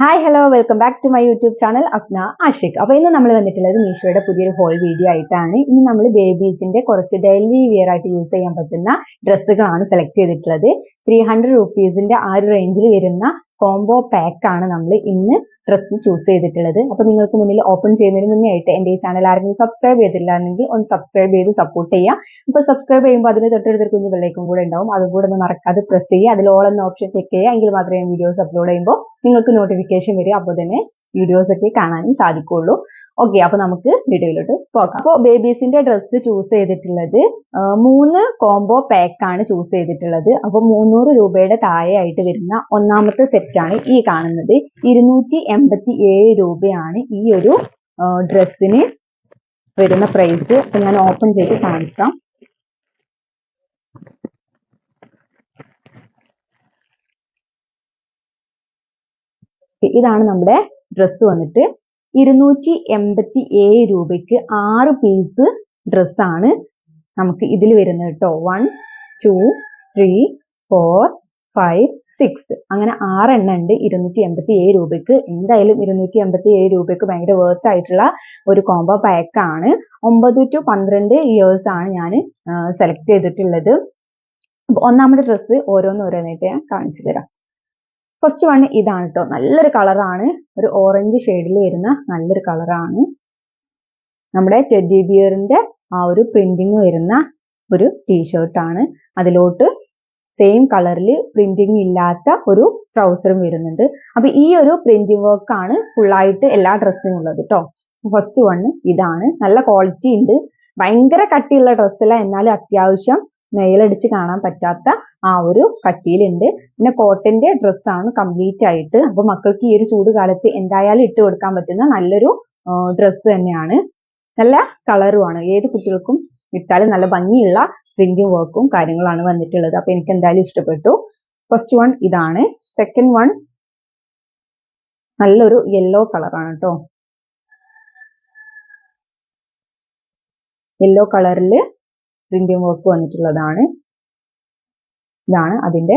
Hi hello welcome back to my YouTube channel Asna Ashiq അപ്പോൾ ഇന്ന് നമ്മൾ വന്നിട്ടുള്ളത് മീഷോയുടെ പുതിയൊരു ഹോൾ വീഡിയോ ആയിട്ടാണ്. ഇന്ന് നമ്മൾ ബേബീസിന്റെ കുറച്ച് ഡെയിലി വിയർ ആയിട്ട് യൂസ് ചെയ്യാൻ പറ്റുന്ന ഡ്രസ്സുകളാണ് സെലക്ട് ചെയ്തിട്ടുള്ളത്. ത്രീ ഹൺഡ്രഡ് റുപ്പീസിന്റെ ആ ഒരു റേഞ്ചിൽ വരുന്ന കോംബോ പാക്ക് ആണ് നമ്മൾ ഇന്ന് ഡ്രസ്സ് ചൂസ് ചെയ്തിട്ടുള്ളത്. അപ്പോൾ നിങ്ങൾക്ക് മുന്നിൽ ഓപ്പൺ ചെയ്യുന്നതിന് മുന്നേ ആയിട്ട് എന്റെ ഈ ചാനൽ ആരെങ്കിലും സബ്സ്ക്രൈബ് ചെയ്തിട്ടില്ലാണെങ്കിൽ ഒന്ന് സബ്സ്ക്രൈബ് ചെയ്ത് സപ്പോർട്ട് ചെയ്യുക. അപ്പോൾ സബ്സ്ക്രൈബ് ചെയ്യുമ്പോൾ അതിന് തൊട്ടടുത്തൊരു കുഞ്ഞു ബെല്ലൈക്കും കൂടെ ഉണ്ടാവും. അതും കൂടെ ഒന്ന് മറക്കാതെ പ്രസ് ചെയ്യുക. അതിൽ ഓൾ എന്ന ഓപ്ഷൻ ക്ലിക്ക് ചെയ്യുക. എങ്കിൽ മാത്രമേ വീഡിയോസ് അപ്ലോഡ് ചെയ്യുമ്പോൾ നിങ്ങൾക്ക് നോട്ടിഫിക്കേഷൻ വരിക. അപ്പോൾ തന്നെ വീഡിയോസ് ഒക്കെ കാണാനും സാധിക്കുള്ളൂ. ഓക്കെ അപ്പൊ നമുക്ക് വീഡിയോയിലോട്ട് പോകാം. അപ്പോൾ ബേബീസിന്റെ ഡ്രസ്സ് ചൂസ് ചെയ്തിട്ടുള്ളത് മൂന്ന് കോംബോ പാക്ക് ആണ് ചൂസ് ചെയ്തിട്ടുള്ളത്. അപ്പോൾ മുന്നൂറ് രൂപയുടെ താഴെയായിട്ട് വരുന്ന ഒന്നാമത്തെ സെറ്റാണ് ഈ കാണുന്നത്. ഇരുന്നൂറ്റി എൺപത്തി ഏഴ് രൂപയാണ് ഈ ഒരു ഡ്രസ്സിന് വരുന്ന പ്രൈസ് അപ്പൊ ഞാൻ ഓപ്പൺ ചെയ്ത് കാണിക്കാം. ഇതാണ് നമ്മുടെ ഡ്രസ്സ് വന്നിട്ട് ഇരുന്നൂറ്റി എൺപത്തി ഏഴ് രൂപയ്ക്ക് ആറ് പീസ് ഡ്രസ്സാണ് നമുക്ക് ഇതിൽ വരുന്നത് കേട്ടോ one two three four five six അങ്ങനെ ആറെണ്ണം ഉണ്ട് ഇരുന്നൂറ്റി എൺപത്തി ഏഴ് രൂപയ്ക്ക്. എന്തായാലും ഇരുന്നൂറ്റി എൺപത്തി ഏഴ് രൂപയ്ക്ക് ഭയങ്കര വേർത്ത് ആയിട്ടുള്ള ഒരു കോംബോ പാക്ക് ആണ്. ഒമ്പത് ടു പന്ത്രണ്ട് ഇയേഴ്സ് ആണ് ഞാൻ സെലക്ട് ചെയ്തിട്ടുള്ളത്. ഒന്നാമത്തെ ഡ്രസ്സ് ഓരോന്നോരോന്നായിട്ട് ഞാൻ കാണിച്ചു തരാം. ഫസ്റ്റ് വൺ ഇതാണ് കേട്ടോ നല്ലൊരു കളറാണ് ഒരു ഓറഞ്ച് ഷെയ്ഡിൽ വരുന്ന നല്ലൊരു കളറാണ് നമ്മുടെ ടെഡി ബിയറിന്റെ ആ ഒരു പ്രിന്റിങ് വരുന്ന ഒരു ടീഷർട്ടാണ് അതിലോട്ട് സെയിം കളറിൽ പ്രിന്റിങ് ഇല്ലാത്ത ഒരു ട്രൗസറും വരുന്നുണ്ട്. അപ്പൊ ഈ ഒരു പ്രിന്റിംഗ് വർക്ക് ആണ് ഫുള്ളായിട്ട് എല്ലാ ഡ്രസ്സിനും ഉള്ളത് കേട്ടോ ഫസ്റ്റ് വൺ ഇതാണ്. നല്ല ക്വാളിറ്റി ഉണ്ട്. ഭയങ്കര കട്ടിയുള്ള ഡ്രസ്സല്ല എന്നാലും അത്യാവശ്യം നെയിലടിച്ച് കാണാൻ പറ്റാത്ത ആ ഒരു കട്ടിയിലുണ്ട്. പിന്നെ കോട്ടന്റെ ഡ്രസ്സാണ് കംപ്ലീറ്റ് ആയിട്ട്. അപ്പൊ മക്കൾക്ക് ഈ ഒരു ചൂട് കാലത്ത് എന്തായാലും ഇട്ട് കൊടുക്കാൻ പറ്റുന്ന നല്ലൊരു ഡ്രസ്സ് തന്നെയാണ്. നല്ല കളറുമാണ് ഏത് കുട്ടികൾക്കും ഇട്ടാലും നല്ല ഭംഗിയുള്ള പ്രിന്റിംഗ് വർക്കും കാര്യങ്ങളാണ് വന്നിട്ടുള്ളത്. അപ്പൊ എനിക്ക് എന്തായാലും ഇഷ്ടപ്പെട്ടു. ഫസ്റ്റ് വൺ ഇതാണ്. സെക്കൻഡ് വൺ നല്ലൊരു യെല്ലോ കളറാണ് കേട്ടോ യെല്ലോ കളറിൽ പ്രിന്റിംഗ് വർക്ക് വന്നിട്ടുള്ളതാണ്. ഇതാണ് അതിന്റെ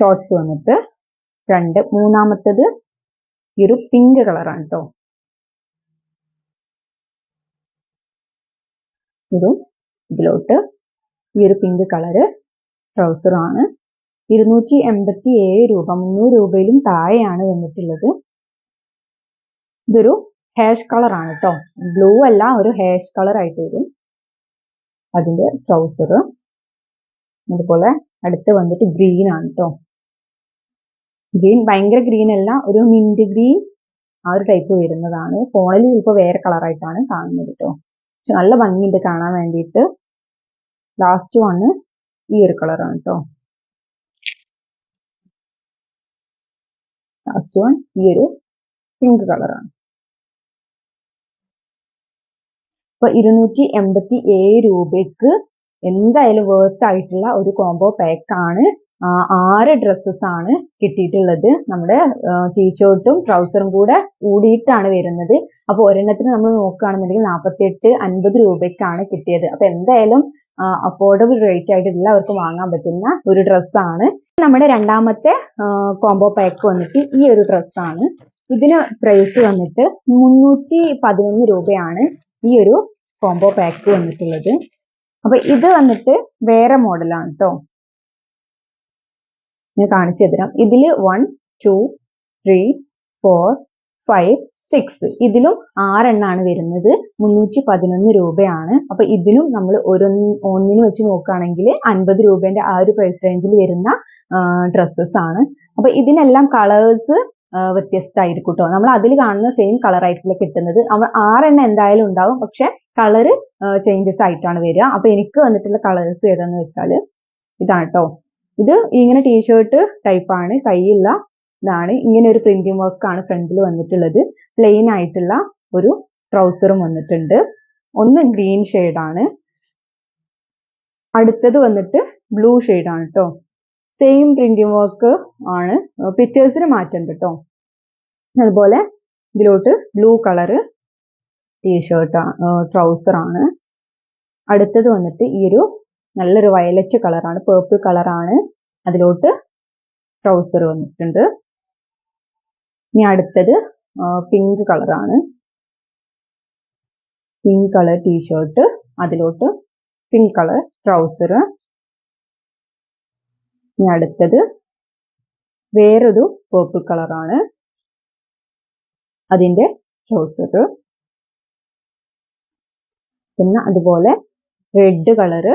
ഷോർട്സ് വന്നിട്ട്. രണ്ട് മൂന്നാമത്തത് ഈ ഒരു പിങ്ക് കളറാണ് കേട്ടോ ഇതും ഇതിലോട്ട് ഈ ഒരു പിങ്ക് കളറ് ട്രൗസറാണ് ഇരുന്നൂറ്റി എൺപത്തി ഏഴ് രൂപ മുന്നൂറ് രൂപയിലും താഴെയാണ് വന്നിട്ടുള്ളത്. ഇതൊരു ഹാഷ് കളറാണ് കേട്ടോ ബ്ലൂ അല്ല ഒരു ഹാഷ് കളർ ആയിട്ട് വരും. അതിന്റെ ട്രൗസർ അതുപോലെ അടുത്ത് വന്നിട്ട് ഗ്രീൻ ആണ് കേട്ടോ ഗ്രീൻ ഭയങ്കര ഗ്രീൻ അല്ല ഒരു മിന്റ് ഗ്രീൻ ആ ഒരു ടൈപ്പ് വരുന്നതാണ്. ഫോണിൽ ചിലപ്പോൾ വേറെ കളറായിട്ടാണ് കാണുന്നത് കേട്ടോ പക്ഷെ നല്ല ഭംഗിയുണ്ട് കാണാൻ വേണ്ടിയിട്ട്. ലാസ്റ്റ് വണ് ഈ ഒരു കളറാണ് കേട്ടോ ലാസ്റ്റ് വൺ ഈ ഒരു പിങ്ക് കളറാണ് അപ്പൊ ഇരുന്നൂറ്റി എൺപത്തി ഏഴ് രൂപയ്ക്ക് എന്തായാലും വേർത്ത് ആയിട്ടുള്ള ഒരു കോംബോ പാക്ക് ആണ്. ആറ് ഡ്രസ്സസ് ആണ് കിട്ടിയിട്ടുള്ളത്. നമ്മുടെ ടീഷർട്ടും ട്രൗസറും കൂടെ കൂടിയിട്ടാണ് വരുന്നത്. അപ്പൊ ഒരെണ്ണത്തിന് നമ്മൾ നോക്കുകയാണെന്നുണ്ടെങ്കിൽ നാൽപ്പത്തിയെട്ട് അൻപത് രൂപയ്ക്കാണ് കിട്ടിയത്. അപ്പൊ എന്തായാലും അഫോർഡബിൾ റേറ്റ് ആയിട്ട് എല്ലാവർക്കും വാങ്ങാൻ പറ്റുന്ന ഒരു ഡ്രസ്സാണ് നമ്മുടെ രണ്ടാമത്തെ കോംബോ പാക്ക് വന്നിട്ട് ഈ ഒരു ഡ്രസ്സാണ് ഇതിന് പ്രൈസ് വന്നിട്ട് മുന്നൂറ്റി പതിനൊന്ന് രൂപയാണ് ഈ ഒരു കോംബോ പാക്ക് വന്നിട്ടുള്ളത്. അപ്പൊ ഇത് വന്നിട്ട് വേറെ മോഡലാണ് കേട്ടോ ഞാൻ കാണിച്ചു തരാം. ഇതിൽ one two three four five six ഇതിലും ആറെണ്ണാണ് വരുന്നത്. മുന്നൂറ്റി പതിനൊന്ന് രൂപയാണ്. അപ്പൊ ഇതിനും നമ്മൾ ഒരു ഒന്നിന് വെച്ച് നോക്കുകയാണെങ്കിൽ അൻപത് രൂപേന്റെ ആ ഒരു പ്രൈസ് റേഞ്ചിൽ വരുന്ന ഡ്രസ്സസ് ആണ്. അപ്പൊ ഇതിനെല്ലാം കളേഴ്സ് വ്യത്യസ്തമായിരിക്കും കേട്ടോ നമ്മൾ അതിൽ കാണുന്ന സെയിം കളർ ആയിട്ടുള്ള കിട്ടുന്നത്. നമ്മൾ ആറെണ്ണം എന്തായാലും ഉണ്ടാവും. പക്ഷെ കളറ് ചേഞ്ചസ് ആയിട്ടാണ് വരിക. അപ്പൊ എനിക്ക് വന്നിട്ടുള്ള കളേഴ്സ് ഏതാന്ന് വെച്ചാൽ ഇതാണ് കേട്ടോ ഇത് ഇങ്ങനെ ടീഷർട്ട് ടൈപ്പാണ് കൈയുള്ള ഇതാണ്. ഇങ്ങനെ ഒരു പ്രിന്റിംഗ് വർക്ക് ആണ് ഫ്രണ്ടിൽ വന്നിട്ടുള്ളത്. പ്ലെയിൻ ആയിട്ടുള്ള ഒരു ട്രൗസറും വന്നിട്ടുണ്ട്. ഒന്ന് ഗ്രീൻ ആണ്. അടുത്തത് വന്നിട്ട് ബ്ലൂ ആണ് കേട്ടോ സെയിം പ്രിന്റിംഗ് വർക്ക് ആണ്. പിക്ചേഴ്സിന് മാറ്റുണ്ട് കേട്ടോ അതുപോലെ ഇതിലോട്ട് ബ്ലൂ കളറ് ടീഷർട്ട് ട്രൗസറാണ് അടുത്തത് വന്നിട്ട് ഈ ഒരു നല്ലൊരു വയലറ്റ് കളറാണ് പേർപ്പിൾ കളറാണ് അതിലോട്ട് ട്രൗസർ വന്നിട്ടുണ്ട്. ഇനി അടുത്തത് പിങ്ക് കളറാണ് പിങ്ക് കളർ ടീഷർട്ട് അതിലോട്ട് പിങ്ക് കളർ ട്രൗസർ ഇനി അടുത്തത് വേറൊരു പേർപ്പിൾ കളറാണ് അതിന്റെ ട്രൗസർ പിന്നെ അതുപോലെ റെഡ് കളറ്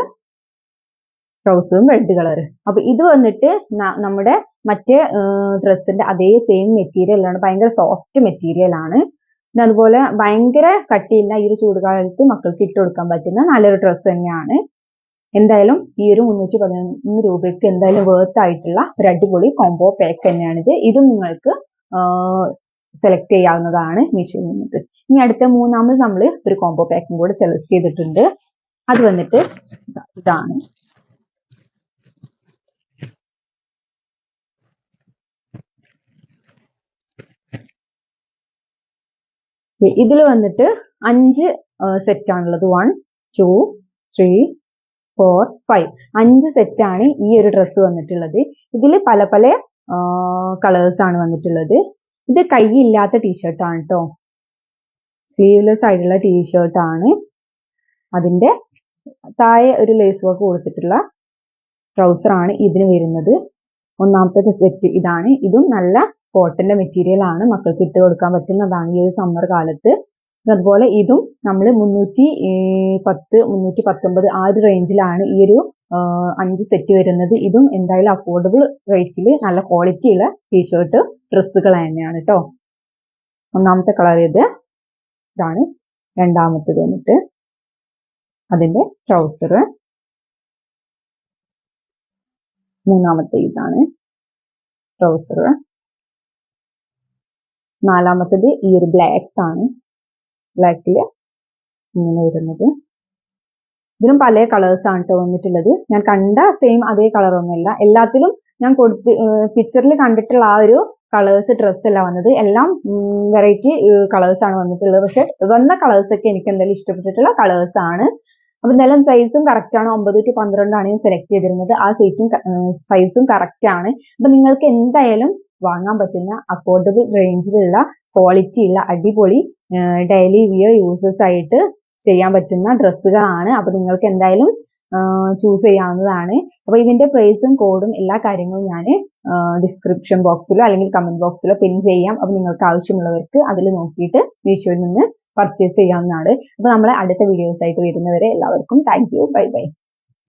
ട്രൗസറും റെഡ് കളറ് അപ്പൊ ഇത് വന്നിട്ട് നമ്മുടെ മറ്റേ ഡ്രസ്സിന്റെ അതേ സെയിം മെറ്റീരിയലാണ് ഭയങ്കര സോഫ്റ്റ് മെറ്റീരിയലാണ് പിന്നെ അതുപോലെ ഭയങ്കര കട്ടിയില്ല ഈ ഒരു ചൂടുകാലത്ത് മക്കൾക്ക് ഇട്ട് കൊടുക്കാൻ പറ്റുന്ന നല്ലൊരു ഡ്രസ്സ് തന്നെയാണ്. എന്തായാലും ഈ ഒരു മുന്നൂറ്റി പതിനൊന്ന് രൂപയ്ക്ക് എന്തായാലും വേർത്ത് ആയിട്ടുള്ള ഒരു അടിപൊളി കോംബോ പാക്ക് തന്നെയാണിത്. ഇതും നിങ്ങൾക്ക് സെലക്ട് ചെയ്യാവുന്നതാണ് മീഷോയിൽ നിന്നിട്ട് ഇനി അടുത്ത മൂന്നാമത് നമ്മൾ ഒരു കോംബോ പാക്കും കൂടെ സെലക്ട് ചെയ്തിട്ടുണ്ട്. അത് വന്നിട്ട് ഇതാണ്. ഇതിൽ വന്നിട്ട് അഞ്ച് സെറ്റ് ആണുള്ളത്. One two three four five അഞ്ച് സെറ്റ് ആണ് ഈ ഒരു ഡ്രസ്സ് വന്നിട്ടുള്ളത്. ഇതിൽ പല പല കളേഴ്സ് ആണ് വന്നിട്ടുള്ളത്. ഇത് കൈയില്ലാത്ത ടീഷർട്ടാണ് കേട്ടോ സ്ലീവ്ലെസ് ആയിട്ടുള്ള ടീഷർട്ട് ആണ്. അതിന്റെ താഴെ ഒരു ലേസ് വർക്ക് കൊടുത്തിട്ടുള്ള ട്രൗസർ ആണ് ഇതിന് വരുന്നത്. ഒന്നാമത്തെ സെറ്റ് ഇതാണ്. ഇതും നല്ല കോട്ടന്റെ മെറ്റീരിയൽ ആണ്. മക്കൾക്ക് ഇട്ട് കൊടുക്കാൻ പറ്റുന്നതാണ് ഈ ഒരു സമ്മർ കാലത്ത്. അതുപോലെ ഇതും നമ്മൾ മുന്നൂറ്റി പത്ത് മുന്നൂറ്റി പത്തൊമ്പത് ആ ഒരു റേഞ്ചിലാണ് ഈ ഒരു അഞ്ച് സെറ്റ് വരുന്നത്. ഇതും എന്തായാലും അഫോർഡബിൾ റേറ്റിൽ നല്ല ക്വാളിറ്റിയുള്ള ടീഷർട്ട് ഡ്രസ്സുകൾ തന്നെയാണ് കേട്ടോ ഒന്നാമത്തെ കളർ ഇത് ഇതാണ്. രണ്ടാമത്തത് വന്നിട്ട് അതിന്റെ ട്രൗസർ മൂന്നാമത്തെ ഇതാണ് ട്രൗസർ നാലാമത്തത് ഈ ഒരു ബ്ലാക്ക് ആണ്. ബ്ലാക്കിൽ ഇങ്ങനെ വരുന്നത്. ഇതിലും പല ആണ് കേട്ടോ വന്നിട്ടുള്ളത്. ഞാൻ കണ്ട സെയിം അതേ കളർ ഒന്നുമില്ല. എല്ലാത്തിലും ഞാൻ കൊടുത്ത് പിക്ചറിൽ കണ്ടിട്ടുള്ള ആ ഒരു കളേഴ്സ് ഡ്രസ്സ് അല്ല വന്നത്. എല്ലാം വെറൈറ്റി കളേഴ്സ് ആണ് വന്നിട്ടുള്ളത്. പക്ഷെ വന്ന കളേഴ്സ് ഒക്കെ എനിക്ക് എന്തായാലും ഇഷ്ടപ്പെട്ടിട്ടുള്ള കളേഴ്സ് ആണ്. അപ്പൊ എന്തായാലും സൈസും കറക്റ്റ് ആണ്. ഒമ്പത് ടു പന്ത്രണ്ടാണ് ഞാൻ സെലക്ട് ചെയ്തിരുന്നത്. ആ സൈസും സൈസും കറക്റ്റ് ആണ്. അപ്പൊ നിങ്ങൾക്ക് എന്തായാലും വാങ്ങാൻ പറ്റുന്ന അഫോർഡബിൾ റേഞ്ചിലുള്ള ക്വാളിറ്റി ഉള്ള അടിപൊളി ഡെയിലി വിയർ യൂസേഴ്സ് ആയിട്ട് ചെയ്യാൻ പറ്റുന്ന ഡ്രസ്സുകളാണ്. അപ്പൊ നിങ്ങൾക്ക് എന്തായാലും ചൂസ് ചെയ്യാവുന്നതാണ്. അപ്പൊ ഇതിന്റെ പ്രൈസും കോഡും എല്ലാ കാര്യങ്ങളും ഞാൻ ഡിസ്ക്രിപ്ഷൻ ബോക്സിലോ അല്ലെങ്കിൽ കമന്റ് ബോക്സിലോ പിൻ ചെയ്യാം. അപ്പൊ നിങ്ങൾക്ക് ആവശ്യമുള്ളവർക്ക് അതിൽ നോക്കിയിട്ട് മീഷോയിൽ നിന്ന് പർച്ചേസ് ചെയ്യാവുന്നതാണ്. അപ്പൊ നമ്മളെ അടുത്ത വീഡിയോസ് ആയിട്ട് വരുന്നവരെ എല്ലാവർക്കും താങ്ക് യു ബൈ ബൈ